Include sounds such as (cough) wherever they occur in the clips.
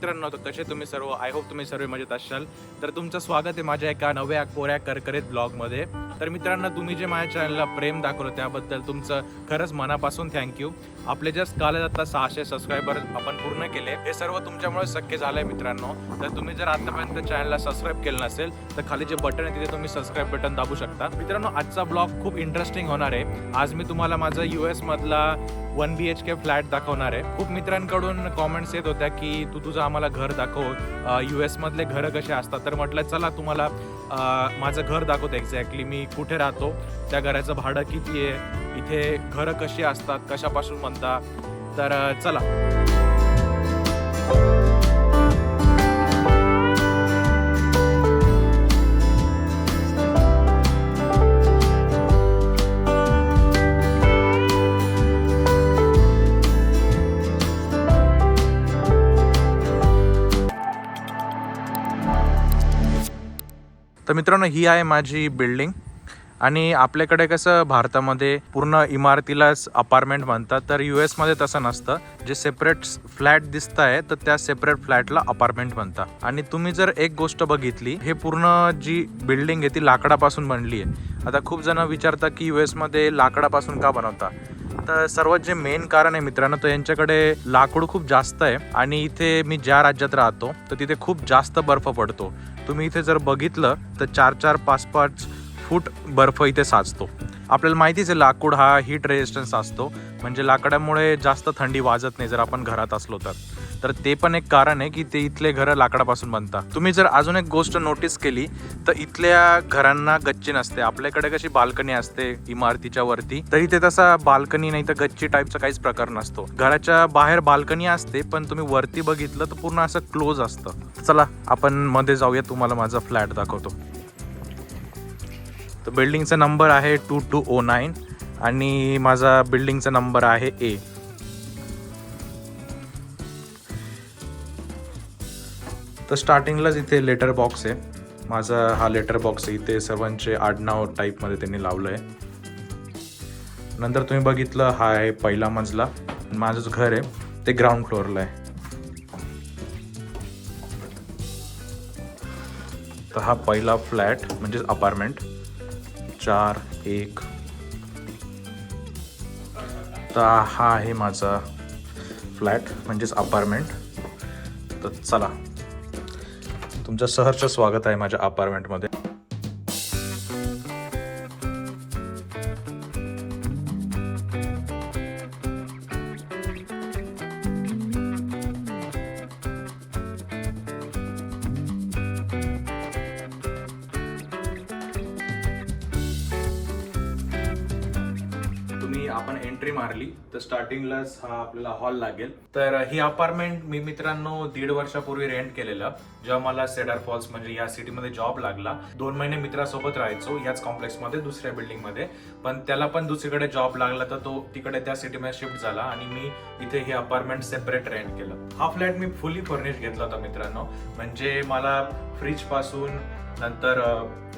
मित्रांनो तर कसे तुम्ही सर्व आय होप तुम्ही सर्व मजेत असाल. तर तुमचं स्वागत आहे माझ्या एका नव्या कोऱ्या करकरीत ब्लॉगमध्ये. तर मित्रांनो तुम्ही जे माझ्या चॅनलला प्रेम दाखवलं त्याबद्दल तुमचं खरंच मनापासून थँक्यू आपले जस्ट काल आता सहाशे सबस्क्रायबर आपण पूर्ण केले. हे सर्व तुमच्यामुळे शक्य झालंय मित्रांनो. तर तुम्ही जर आतापर्यंत चॅनलला सबस्क्राईब केलं नसेल तर खाली जे बटन आहे तिथे तुम्ही सबस्क्राईब बटन दाबू शकता. मित्रांनो आजचा ब्लॉग खूप इंटरेस्टिंग होणार आहे. आज मी तुम्हाला माझा यू एस मधला one B H K flat दाखवणार आहे. खूप मित्रांकडून कॉमेंट्स येत होत्या की तू तुझं आम्हाला घर दाखव. यू एस मधले घरं कसे असतात? तर म्हटलं चला तुम्हाला माझं घर दाखवतो एक्झॅक्टली मी कुठे राहतो त्या घराचं भाडं किती आहे इथे घरं कशी असतात कशापासून बनता तर चला. तर मित्रांनो ही आहे माझी बिल्डिंग आणि आपल्याकडे कसं भारतामध्ये पूर्ण इमारतीलाच अपार्टमेंट म्हणतात तर यू एसमध्ये तसं नसतं. जे सेपरेट फ्लॅट दिसत आहे तर त्या सेपरेट फ्लॅटला अपार्टमेंट म्हणतात आणि तुम्ही जर एक गोष्ट बघितली हे पूर्ण जी बिल्डिंग आहे ती लाकडापासून बनली आहे. आता खूप जण विचारतात की यू एसमध्ये लाकडापासून का बनवता? तर सर्वात जे मेन कारण आहे मित्रांनो तर यांच्याकडे लाकूड खूप जास्त आहे. आणि इथे मी ज्या राज्यात राहतो तर तिथे खूप जास्त बर्फ पडतो. तुम्ही इथे जर बघितलं तर चार चार पाच पाच फूट बर्फ इथे साचतो. आपल्याला माहितीच आहे लाकूड हा हीट रेजिस्टन्स असतो. म्हणजे लाकडामुळे जास्त थंडी वाजत नाही जर आपण घरात असलो तर. तर ते पण एक कारण आहे की ते इथले घरं लाकडापासून बनतात. तुम्ही जर अजून एक गोष्ट नोटीस केली तर इथल्या घरांना गच्ची नसते. आपल्याकडे कशी बाल्कनी असते इमारतीच्या वरती तरी ते तसा बाल्कनी नाही तर गच्ची टाईपचा काहीच प्रकार नसतो. घराच्या बाहेर बाल्कनी असते पण तुम्ही वरती बघितलं तर पूर्ण असं क्लोज असतं. चला आपण मध्ये जाऊया. तुम्हाला माझा फ्लॅट दाखवतो. तर बिल्डिंगचा नंबर आहे टू टू ओ नाईन आणि माझा बिल्डिंगचा नंबर आहे ए तर स्टार्टिंगलाच इथे लेटर बॉक्स आहे. माझा हा लेटर बॉक्स आहे. इथे सर्वांचे आडनाव टाईपमध्ये त्यांनी लावलं आहे नंतर तुम्ही बघितलं हा आहे पहिला मजला. माझं घर आहे. ते ग्राउंड फ्लोअरला आहे. तर हा पहिला फ्लॅट म्हणजेच अपार्टमेंट चार एक. तर हा आहे माझा फ्लॅट म्हणजेच अपार्टमेंट तर चला. तुमचं सहर्ष स्वागत आहे माझ्या अपार्टमेंटमध्ये. आपण एंट्री मारली तर स्टार्टिंगलाच हा आपल्याला हॉल लागेल. तर ही अपार्टमेंट मी मित्रांनो दीड वर्षापूर्वी रेंट केलेलं जेव्हा मला सेडर फॉल्स म्हणजे या सिटीमध्ये जॉब लागला. दोन महिने मित्रासोबत राहायचो याच कॉम्प्लेक्समध्ये दुसऱ्या बिल्डिंगमध्ये. पण त्याला पण दुसरीकडे जॉब लागला तर तो तिकडे त्या सिटीमध्ये शिफ्ट झाला आणि मी इथे हे अपार्टमेंट सेपरेट रेंट केलं. हा फ्लॅट मी फुली फर्निश घेतला होता मित्रांनो. म्हणजे मला फ्रीजपासून नंतर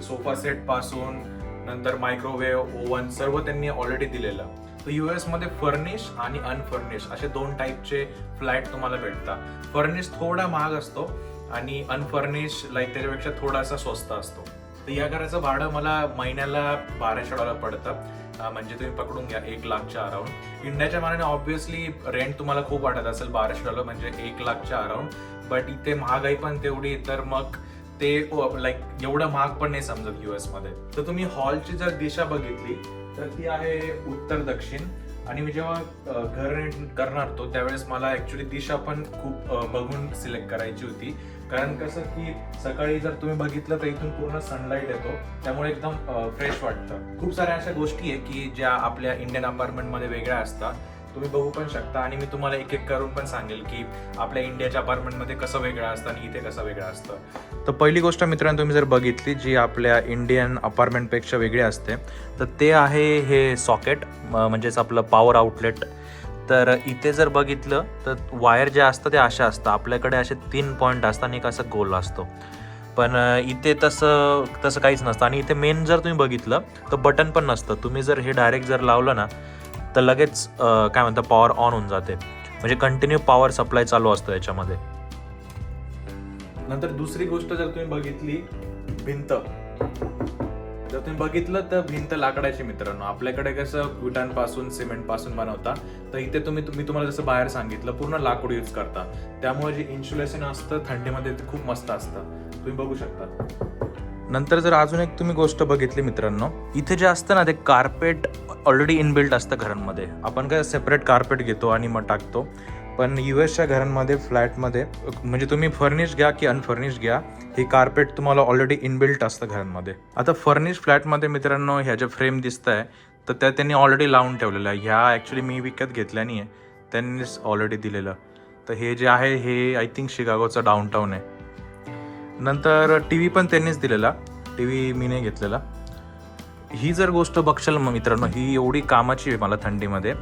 सोफा सेटपासून नंतर मायक्रोवेव्ह ओव्हन सर्व त्यांनी ऑलरेडी दिलेलं. तर युएसमध्ये फर्निश आणि अनफर्निश असे दोन टाईपचे फ्लॅट तुम्हाला भेटतात. फर्निश थोडा महाग असतो आणि अनफर्निश लाईक त्याच्यापेक्षा थोडासा स्वस्त असतो. तर या घराचं भाडं मला महिन्याला बाराशे डॉलर पडतं. म्हणजे तुम्ही पकडून घ्या एक लाखच्या अराउंड इंडियाच्या मानाने ऑब्व्हियसली रेंट तुम्हाला खूप वाटत असेल बाराशे डॉलर म्हणजे एक लाखच्या अराउंड बट इथे महागाई पण तेवढी तर मग ते लाईक एवढं महाग पण नाही समजत युएसमध्ये. तर तुम्ही हॉलची जर दिशा बघितली तर ती आहे उत्तर दक्षिण. आणि मी जेव्हा घर रेंट करणार तो त्यावेळेस मला ऍक्च्युली दिशा पण खूप बघून सिलेक्ट करायची होती. कारण कसं की सकाळी जर तुम्ही बघितलं तर इथून पूर्ण सनलाईट येतो. त्यामुळे एकदम फ्रेश वाटतं. खूप साऱ्या अशा गोष्टी आहे की ज्या आपल्या इंडियन अपार्टमेंटमध्ये वेगळ्या असतात. तुम्ही बघू पण शकता आणि मी तुम्हाला एक एक करून पण सांगेल की आपल्या इंडियाच्या अपार्टमेंटमध्ये कसं वेगळं असतं आणि इथे कसं वेगळं असतं. तर पहिली गोष्ट मित्रांनो तुम्ही जर बघितली जी आपल्या इंडियन अपार्टमेंटपेक्षा वेगळी असते तर ते आहे हे सॉकेट म्हणजेच आपलं पॉवर आउटलेट तर इथे जर बघितलं तर वायर जे असतं ते अशा असतं. आपल्याकडे असे तीन पॉईंट असतात आणि एक असं गोल असतो. पण इथे तसं तसं काहीच नसतं. आणि इथे मेन जर तुम्ही बघितलं तर बटन पण नसतं. तुम्ही जर हे डायरेक्ट जर लावलं ना तर लगेच काय म्हणतात पॉवर ऑन होऊन जाते. म्हणजे कंटिन्यू पॉवर सप्लाय चालू असतो याच्यामध्ये. नंतर दुसरी गोष्ट जर तुम्ही बघितली भिंत. जर तुम्ही बघितलं तर भिंत लाकडाची मित्रांनो. आपल्याकडे कसं विटांपासून सिमेंटपासून बनवता तर इथे तुम्ही मी तुम्हाला जसं बाहेर सांगितलं पूर्ण लाकूड यूज करता. त्यामुळे जे इन्सुलेशन असतं थंडीमध्ये खूप मस्त असतं. तुम्ही बघू शकता. नंतर जर अजून एक तुम्ही गोष्ट बघितली मित्रांनो इथे जे असतं ना ते कार्पेट ऑलरेडी इनबिल्ट असतं घरांमध्ये. आपण काय सेपरेट कार्पेट घेतो आणि मग टाकतो. पण यू एसच्या घरांमध्ये फ्लॅटमध्ये म्हणजे तुम्ही फर्निश घ्या की अनफर्निश घ्या हे कार्पेट तुम्हाला ऑलरेडी इनबिल्ट असतं घरांमध्ये. आता फर्निश फ्लॅटमध्ये मित्रांनो ह्या ज्या फ्रेम दिसत आहे तर त्या त्यांनी ऑलरेडी लावून ठेवलेल्या. आहे ह्या ॲक्च्युली मी विकत घेतल्या नाही आहे त्यांनीच ऑलरेडी दिलेलं. तर हे जे आहे हे आय थिंक शिकागोचं डाऊनटाऊन आहे. नंतर टी व्ही पण त्यांनीच दिलेला. टी व्ही मी नाही घेतलेला. ही जर गोष्ट बघशाल मग मित्रांनो ही एवढी कामाची आहे मला थंडीमध्ये.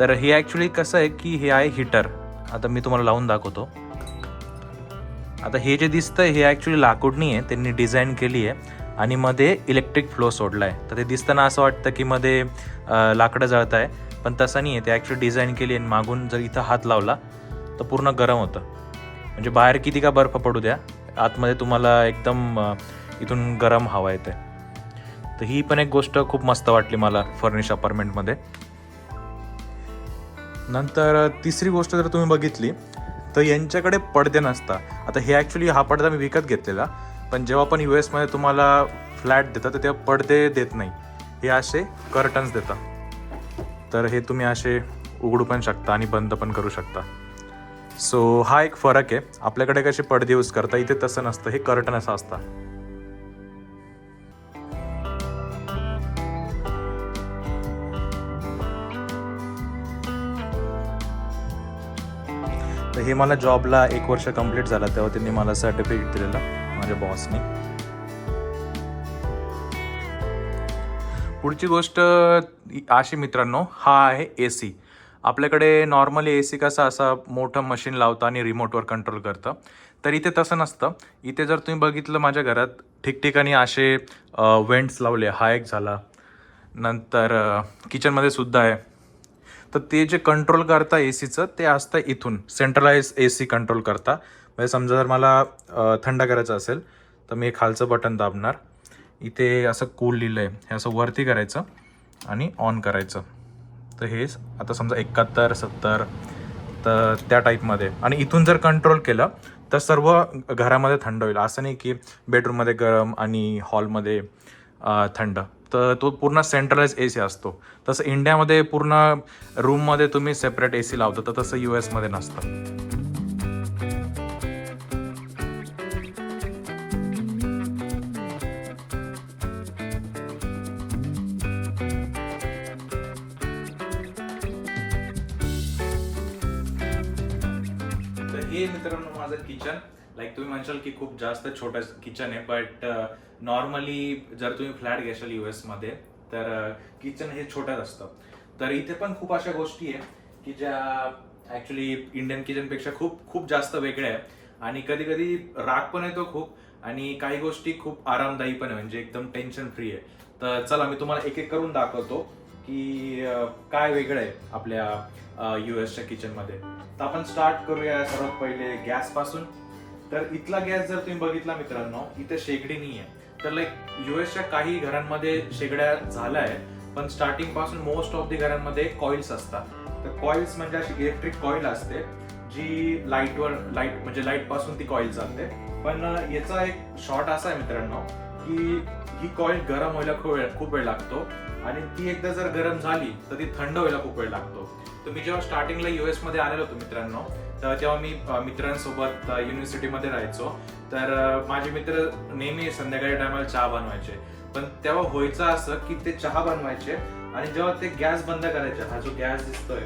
तर हे ॲक्च्युली कसं आहे की हे आहे हीटर आता मी तुम्हाला लावून दाखवतो. आता हे जे दिसतंय हे ॲक्च्युली लाकूडनी आहे. त्यांनी डिझाईन केली आहे. आणि मध्ये इलेक्ट्रिक फ्लो सोडला आहे तर ते दिसताना असं वाटतं की मध्ये लाकडं जळत आहे पण तसं नाही आहे ते ॲक्च्युली डिझाईन केली आणि मागून जर इथं हात लावला तर पूर्ण गरम होतं. म्हणजे बाहेर किती का बर्फ पडू द्या. आतमध्ये तुम्हाला एकदम इथून गरम हवा येते. तर ही पण एक गोष्ट खूप मस्त वाटली मला फर्निश अपार्टमेंटमध्ये. नंतर तिसरी गोष्ट जर तुम्ही बघितली तर यांच्याकडे पडदे नसता. आता हे ॲक्च्युली हा पडदा मी विकत घेतलेला पण जेव्हा पण यू एसमध्ये तुम्हाला फ्लॅट देतात तर तेव्हा पडदे देत नाही. हे असे कर्टन्स देतात. तर हे तुम्ही असे उघडू पण शकता आणि बंद पण करू शकता. सो हा एक फरक आहे. आपल्याकडे कसे पडदे यूज करता इथे तसं नसतं. हे कर्टन असं असतं. तर हे मला जॉबला एक वर्ष कंप्लीट झाला. तेव्हा त्यांनी मला सर्टिफिकेट दिलेलं माझ्या बॉसने पुढची गोष्ट अशी मित्रांनो हा आहे ए सी आपल्याकडे नॉर्मली ए सी कसा असा मोठं मशीन लावतं आणि रिमोटवर कंट्रोल करतं तर इथे तसं नसतं. इथे जर तुम्ही बघितलं माझ्या घरात ठिकठिकाणी असे वेंट्स लावले. हा एक झाला. नंतर किचनमध्ये सुद्धा आहे. तर ते जे कंट्रोल करता ए सीचं ते असतं इथून. सेंट्रलाइज ए सी कंट्रोल करता. म्हणजे समजा जर मला थंड करायचं असेल तर मी खालचं बटन दाबणार. इथे असं कूल लिहिलं आहे हे असं वरती करायचं आणि ऑन करायचं. तर हे आता समजा एकाहत्तर सत्तर तर त्या टाईपमध्ये. आणि इथून जर कंट्रोल केलं तर सर्व घरामध्ये थंड होईल. असं नाही की बेडरूममध्ये गरम आणि हॉलमध्ये थंड. तर तो पूर्ण सेंट्रलाइज ए सी असतो. तसं इंडियामध्ये पूर्ण रूममध्ये तुम्ही सेपरेट ए सी लावता तर तसं यू एसमध्ये नसतं. लाईक तुम्ही म्हणशाल की खूप जास्त छोटं किचन आहे बट नॉर्मली uh, जर तुम्ही फ्लॅट घेशाल यू मध्ये तर uh, किचन हे छोटंच असतं. तर इथे पण खूप अशा गोष्टी आहे की ज्या ॲक्च्युली इंडियन किचनपेक्षा खूप खूप जास्त वेगळ्या आहे आणि कधी कधी राग पण येतो खूप आणि काही गोष्टी खूप आरामदायी पण आहे म्हणजे एकदम टेन्शन फ्री आहे. तर चला मी तुम्हाला एक एक करून दाखवतो की uh, काय वेगळं आहे आपल्या यू एसच्या किचनमध्ये तर आपण स्टार्ट करूया सर्वात पहिले गॅसपासून. तर इथला गॅस जर तुम्ही बघितला मित्रांनो इथे शेगडी नाही आहे तर लाईक युएसच्या काही घरांमध्ये शेगड्या झाल्या आहेत पण स्टार्टिंगपासून मोस्ट ऑफ दी घरांमध्ये कॉइल्स असतात. तर कॉइल्स म्हणजे अशी इलेक्ट्रिक कॉईल असते जी लाईटवर लाइट म्हणजे लाइटपासून ती कॉईल चालते पण याचा एक शॉर्ट असा आहे मित्रांनो की ही कॉईल गरम व्हायला खूप वेळ खूप वेळ लागतो आणि ती एकदा जर गरम झाली तर ती थंड व्हायला खूप वेळ लागतो. तर मी जेव्हा स्टार्टिंगला युएसमध्ये आलेलो होतो मित्रांनो तर तेव्हा मी मित्रांसोबत युनिव्हर्सिटीमध्ये राहायचो. तर माझे मित्र नेहमी संध्याकाळी टायमाला चहा बनवायचे. पण तेव्हा व्हायचं असं की ते चहा बनवायचे आणि जेव्हा ते गॅस बंद करायचे हा जो गॅस दिसतोय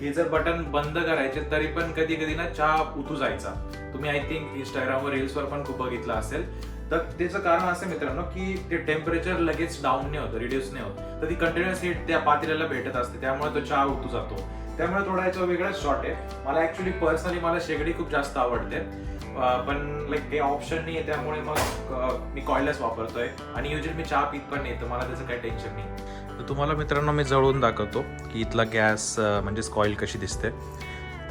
हे जर बटन बंद करायचे तरी पण कधी कधी ना चहा उतू जायचा. तुम्ही आय थिंक इंस्टाग्रामवर रील्सवर पण खूप बघितलं असेल. तर त्याचं कारण असं मित्रांनो की ते टेम्परेचर लगेच डाऊन नाही होतं रिड्यूस नाही होत. तर ती कंटिन्युअस हीट त्या पातेल्याला भेटत असते त्यामुळे तो चहा उतू जातो. त्यामुळे थोडा याचा वेगळाच शॉर्ट आहे. मला ऍक्च्युली पर्सनली मला शेगडी खूप जास्त आवडते. पण लाईक काही ऑप्शन नाही आहे त्यामुळे मग मी कॉइलच वापरतोय. आणि युजली मी चहा पीत पण नाही तर मला त्याचं काही टेन्शन नाही. तर तुम्हाला मित्रांनो मी जळून दाखवतो की इथला गॅस म्हणजेच कॉईल कशी दिसते.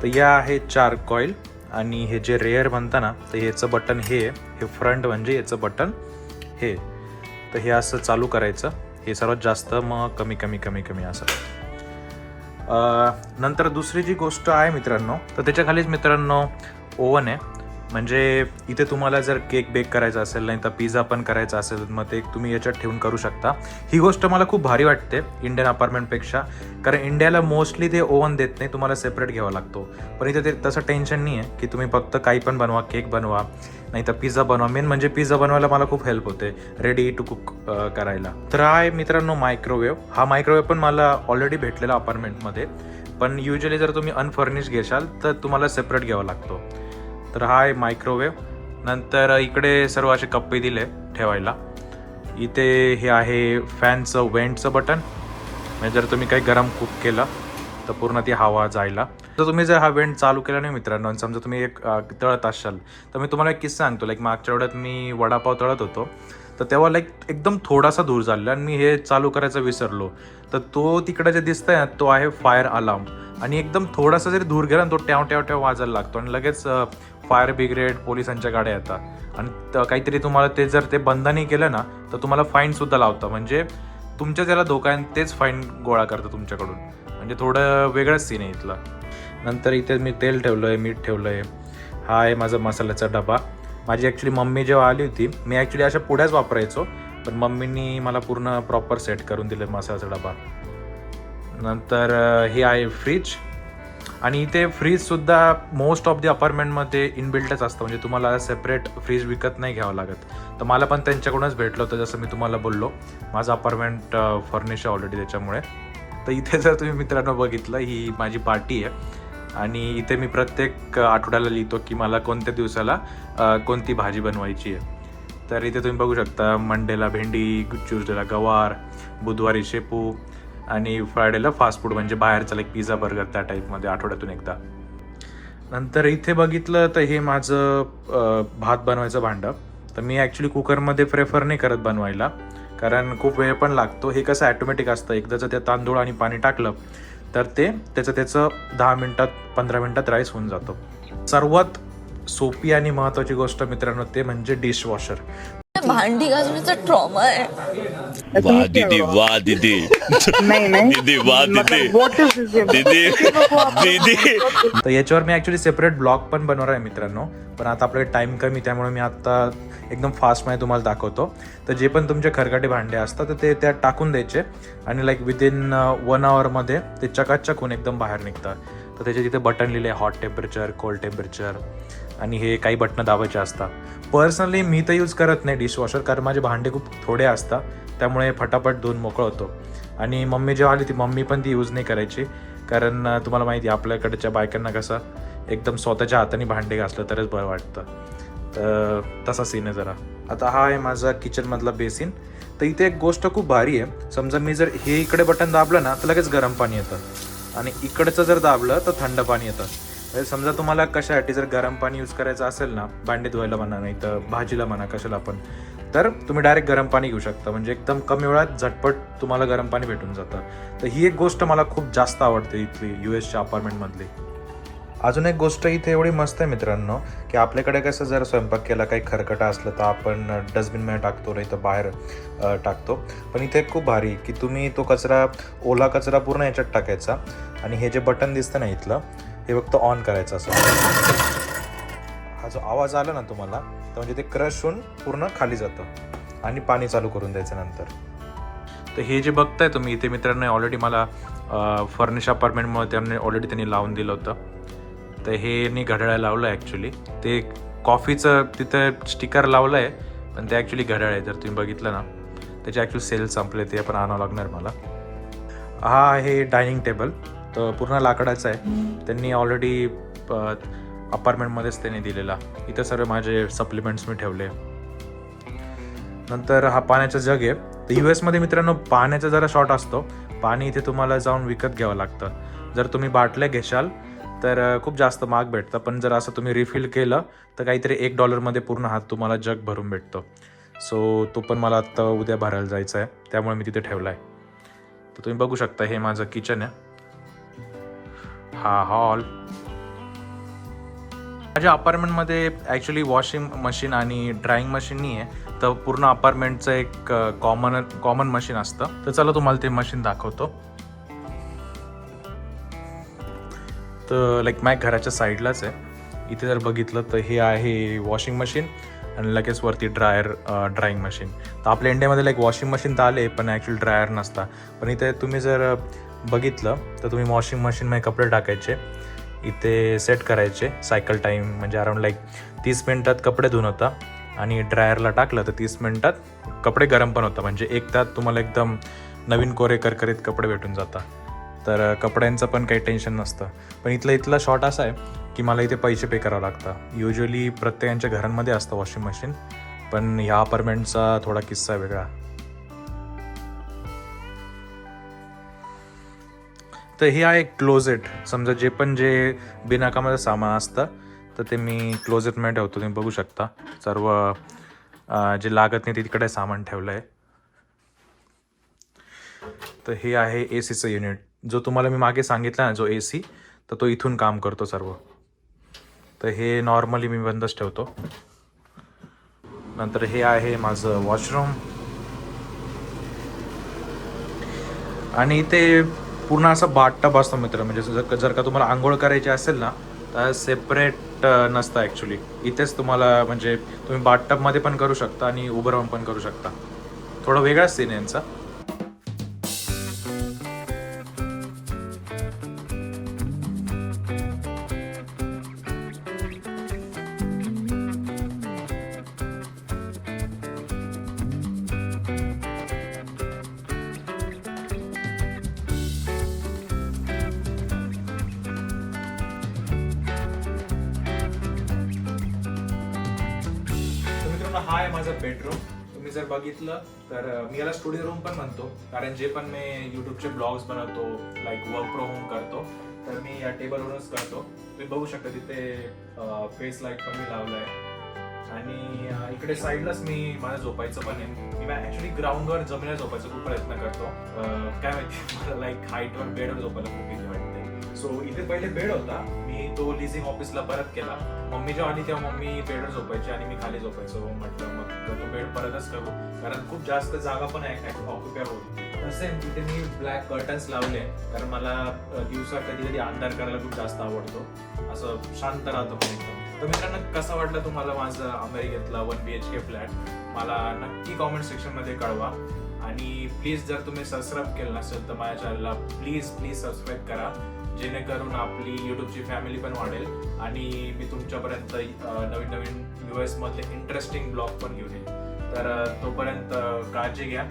तर या आहे चार कॉईल आणि हे जे रेअर म्हणता ना तर याचं बटन हे आहे. हे फ्रंट म्हणजे याचं बटन हे. तर हे असं चालू करायचं. हे सर्वात जास्त मग कमी कमी कमी कमी असं. नंतर दुसरी जी गोष्ट आहे मित्रांनो तर त्याच्या खालीच मित्रांनो ओव्हन आहे. म्हणजे इथे तुम्हाला जर केक बेक करायचा असेल नाही तर पिझ्झा पण करायचा असेल मग ते तुम्ही याच्यात ठेवून करू शकता. ही गोष्ट मला खूप भारी वाटते इंडियन अपार्टमेंटपेक्षा कारण इंडियाला मोस्टली ते ओव्हन देत नाही तुम्हाला सेपरेट घ्यावा लागतो. पण इथे ते तसं टेन्शन नाही आहे की तुम्ही फक्त काही पण बनवा केक बनवा नाही तर पिझ्झा बनवा. मेन म्हणजे पिझ्झा बनवायला मला खूप हेल्प होते रेडी टू कुक करायला. तर हा आहे मित्रांनो मायक्रोवेव्ह हा मायक्रोवेव्ह पण मला ऑलरेडी भेटलेला अपार्टमेंटमध्ये पण युजली जर तुम्ही अनफर्निश घेशाल तर तुम्हाला सेपरेट घ्यावा लागतो. तर हा आहे मायक्रोवेव्ह नंतर इकडे सर्व असे कप्पे दिले ठेवायला. इथे हे आहे फॅनचं वेंटचं बटन म्हणजे जर तुम्ही काही गरम कुक केलं तर पूर्ण ती हवा जायला. तर तुम्ही जर हा वेंट चालू केला नाही मित्रांनो आणि समजा तुम्ही एक तळत असाल तर मी तुम्हाला एक किस्सा सांगतो. लाईक मागच्या वेळात मी वडापाव तळत होतो. तर तेव्हा लाईक एकदम थोडासा धूर झाला आणि मी हे चालू करायचं विसरलो. तर तो तिकडे जे दिसतंय ना तो आहे फायर अलार्म आणि एकदम थोडासा जरी धूर गेला ना तो ट्याव ट्याव ट्याव वाजायला लागतो. आणि लगेच फायर ब्रिगेड पोलिसांच्या गाड्या येतात. आणि काहीतरी तुम्हाला ते जर ते बंद नाही केलं ना तर तुम्हाला फाईन सुद्धा लावतं. म्हणजे तुमच्या ज्याला धोका आहे तेच फाईन गोळा करतं तुमच्याकडून. म्हणजे थोडं वेगळंच सीन आहे इथला. नंतर इथे मी तेल ठेवलं आहे मीठ ठेवलं आहे हा आहे माझा मसाल्याचा डबा. माझी ॲक्च्युली मम्मी जेव्हा आली होती मी ॲक्च्युली अशा पुढ्याच वापरायचो पण मम्मीनी मला पूर्ण प्रॉपर सेट करून दिले मसाल्याचा डबा. नंतर हे आहे फ्रीज आणि इथे फ्रीजसुद्धा मोस्ट ऑफ द अपार्टमेंटमध्ये इनबिल्टच असतं. म्हणजे तुम्हाला सेपरेट फ्रीज विकत नाही घ्यावं लागत. तर मला पण त्यांच्याकडूनच भेटलं होतं जसं मी तुम्हाला बोललो. माझं अपार्टमेंट फर्निश आहे ऑलरेडी त्याच्यामुळे. तर इथे जर तुम्ही मित्रांनो बघितलं ही माझी पार्टी आहे. आणि इथे मी प्रत्येक आठवड्याला लिहितो की मला कोणत्या दिवसाला कोणती भाजी बनवायची आहे. तर इथे तुम्ही बघू शकता मंडेला भेंडी ट्युजडेला गवार बुधवारी शेपू आणि फ्रायडेला फास्ट फूड म्हणजे बाहेरचा लाईक पिझ्झा बर्गर त्या टाईपमध्ये आठवड्यातून एकदा. नंतर इथे बघितलं तर हे माझं भात बनवायचं भांडं. तर मी ॲक्च्युली कुकरमध्ये प्रेफर नाही करत बनवायला. कारण खूप वेळ पण लागतो. हे कसं ॲटोमॅटिक असतं. एकदा जर ते तांदूळ आणि पाणी टाकलं तर ते त्याचं त्याचं दहा मिनटात पंधरा मिनटात राईस होऊन जातो. सर्वात सोपी आणि महत्त्वाची गोष्ट मित्रांनो ते म्हणजे डिशवॉशर भांडी घासण्याचा ट्रॉमा आहे. वाह दीदी वाह दीदी। नहीं नहीं। दीदी वाह दीदी? दीदी दीदी। तर याच्यावर मी ॲक्च्युली सेपरेट ब्लॉग पण बनवणार आहे मित्रांनो. पण आता आपल्याकडे टाईम कमी त्यामुळे मी आता एकदम फास्टमध्ये तुम्हाला दाखवतो. तर जे पण तुमचे खरकाटे भांडे असतात तर ते त्यात टाकून द्यायचे. आणि लाईक विदिन वन आवरमध्ये ते चकाचक होऊन एकदम बाहेर निघतात. तर त्याचे तिथे बटन लिहिले हॉट टेम्परेचर कोल्ड टेम्परेचर आणि हे काही बटणं दाबायचे असतात. पर्सनली मी तर यूज करत नाही डिशवॉशर कारण माझे भांडे खूप थोडे असतात. त्यामुळे फटाफट धुवून मोकळं होतो. आणि मम्मी जेव्हा आली ती मम्मी पण ती यूज नाही करायची. कारण तुम्हाला माहिती आहे आपल्याकडच्या बायकांना कसं एकदम स्वतःच्या हाताने भांडे घासलं तरच बरं वाटतं. तर तसा सीन आहे जरा. आता हा आहे माझा किचनमधला बेसिन तर इथे एक गोष्ट खूप भारी आहे. समजा मी जर हे इकडे बटन दाबलं ना तर लगेच गरम पाणी येतं. आणि इकडचं जर दाबलं तर थंड पाणी येतं. म्हणजे समजा तुम्हाला कशासाठी जर गरम पाणी यूज करायचं असेल ना भांडे धुवायला म्हणा नाही तर भाजीला म्हणा कशाला पण तर तुम्ही डायरेक्ट गरम पाणी घेऊ शकता. म्हणजे एकदम कमी वेळात झटपट तुम्हाला गरम पाणी भेटून जातं. तर ही एक गोष्ट मला खूप जास्त आवडते इथली यू एसच्या अपार्टमेंटमधली अजून एक गोष्ट इथे एवढी मस्त आहे मित्रांनो की आपल्याकडे कसं जर स्वयंपाक केला काही खरकटा असलं तर आपण डस्टबिनमध्ये टाकतो नाही तर बाहेर टाकतो. पण इथे खूप भारी की तुम्ही तो कचरा ओला कचरा पूर्ण याच्यात टाकायचा. आणि हे जे बटन दिसतं ना इथलं हे फक्त ऑन करायचं असं. हा जो आवाज आला ना तुम्हाला तर म्हणजे ते क्रश होऊन पूर्ण खाली जातं आणि पाणी चालू करून द्यायचं नंतर. तर हे जे बघताय तुम्ही इथे मित्रांनो ऑलरेडी मला फर्निश अपार्टमेंटमुळे त्यांनी ऑलरेडी त्यांनी लावून दिलं होतं. तर हे मी घड्याळ लावलं आहे ॲक्च्युली ते कॉफीचं तिथं स्टिकर लावलं आहे पण ते ॲक्च्युली घड्याळ आहे जर तुम्ही बघितलं ना. त्याचे ॲक्च्युली सेल संपले ते पण आणावं लागणार मला. हा आहे डायनिंग टेबल तर पूर्ण लाकडाचा आहे. त्यांनी ऑलरेडी अपार्टमेंटमध्येच त्यांनी दिलेला. इथं सर्व माझे सप्लिमेंट्स मी ठेवले. नंतर हा पाण्याचा जग आहे. तर यू एसमध्ये मित्रांनो पाण्याचा जरा शॉर्ट असतो. पाणी इथे तुम्हाला जाऊन विकत घ्यावं लागतं. जर तुम्ही बाटल्या घेशाल तर खूप जास्त महाग भेटतं. पण जर असं तुम्ही रिफिल केलं तर काहीतरी एक डॉलरमध्ये पूर्ण हात तुम्हाला जग भरून भेटतो. सो तो पण मला आत्ता उद्या भरायला जायचा आहे. त्यामुळे मी तिथे ठेवला आहे तर तुम्ही बघू शकता हे माझं किचन आहे. हा हॉल माझ्या अपार्टमेंटमध्ये ॲक्च्युली वॉशिंग मशीन आणि ड्राईंग मशीन नाही आहे तर पूर्ण अपार्टमेंटचं एक कॉमन कॉमन मशीन असतं. तर चला तुम्हाला ते मशीन दाखवतो. तर लाईक माझ्या घराच्या साईडलाच आहे. इथे जर बघितलं तर हे आहे वॉशिंग मशीन आणि लगेच वरती ड्रायर ड्राईंग मशीन तर आपल्या इंडियामध्ये लाईक वॉशिंग मशीन तर आले पण ॲक्च्युली ड्रायर नसता. पण इथे तुम्ही जर बघितलं तर तुम्ही वॉशिंग मशीनमध्ये कपडे टाकायचे. इथे सेट करायचे सायकल टाईम म्हणजे अराऊंड लाईक तीस मिनटात कपडे धुवून होता आणि ड्रायरला टाकलं तर तीस मिनटात कपडे गरम पण होतं म्हणजे एक तास तुम्हाला एकदम नवीन कोरे करकरीत कपडे भेटून जातात. तर कपड्यांचं पण काही टेन्शन नसतं. पण इथलं इथला शॉर्ट असा आहे की मला इथे पैसे पे करावं लागतं. युजली प्रत्येकांच्या घरांमध्ये असतं वॉशिंग मशीन पण ह्या अपार्टमेंटचा थोडा किस्सा वेगळा. तर हे आहे क्लोजेट समजा जे पण जे बिनाकामाचं सामान असतं तर ते मी क्लोजेटमध्ये ठेवतो. तुम्ही बघू शकता. सर्व जे लागत नाही ते तिकडे सामान ठेवलं आहे तर हे आहे ए सीचं युनिट जो तुम्हाला मी मागे सांगितला ना जो ए सी तर तो इथून काम करतो सर्व. तर हे नॉर्मली मी बंदच ठेवतो. नंतर हे आहे माझं वॉशरूम आणि ते पूर्ण असं बाटटप असतो मित्र. म्हणजे जर जर का तुम्हाला आंघोळ करायची असेल ना तर सेपरेट नसतं ॲक्च्युली इथेच तुम्हाला म्हणजे तुम्ही बाटटपमध्ये पण करू शकता आणि उभं राहून पण करू शकता. थोडं वेगळाच सीन यांचा. मित्रांनो हा आहे माझा बेडरूम तुम्ही जर बघितलं तर मी याला स्टुडिओ रूम पण म्हणतो. कारण जे पण मी युट्यूबचे ब्लॉग्स बनवतो लाईक वर्क फ्रॉम होम करतो तर मी या टेबलवरूनच करतो. तुम्ही बघू शकता तिथे फेस लाइट पण मी लावलाय. आणि इकडे साईडलाच मी माझं झोपायचं पण आहे. मी ॲक्च्युली ग्राउंडवर जमिनीवर झोपायचा खूप प्रयत्न करतो. काय माहिती (laughs) मला लाईक हाईटवर बेडवर झोपायला खूप सो इथे पहिले बेड होता. मी तो लिझिंग ऑफिसला परत केला. मम्मी जेव्हा आली तेव्हा मम्मी बेडवर झोपायची आणि मी खाली झोपायचो. म्हटलं मग तो बेड परतच करू. कारण खूप जास्त जागा पण ऑक्युपाय होती तसे तिथे मी ब्लॅक कर्टन्स लावले. कारण मला दिवसा कधी कधी अंधार करायला खूप जास्त आवडतो. असं शांत राहतो पण एकदम. तर मित्रांनो कसं वाटलं तुम्हाला माझं अमेरिकेतला one B H K flat मला नक्की कॉमेंट सेक्शनमध्ये कळवा. आणि प्लीज जर तुम्ही सबस्क्राईब केलं नसेल तर माझ्या चॅनलला प्लीज प्लीज सबस्क्राईब करा. जेणेकरून आपली यूट्यूबची फॅमिली पण वाढेल आणि मी तुमच्यापर्यंत नवीन नवीन यू एसमधले इंटरेस्टिंग ब्लॉग पण घेऊन येईल. तर तोपर्यंत काळजी घ्या.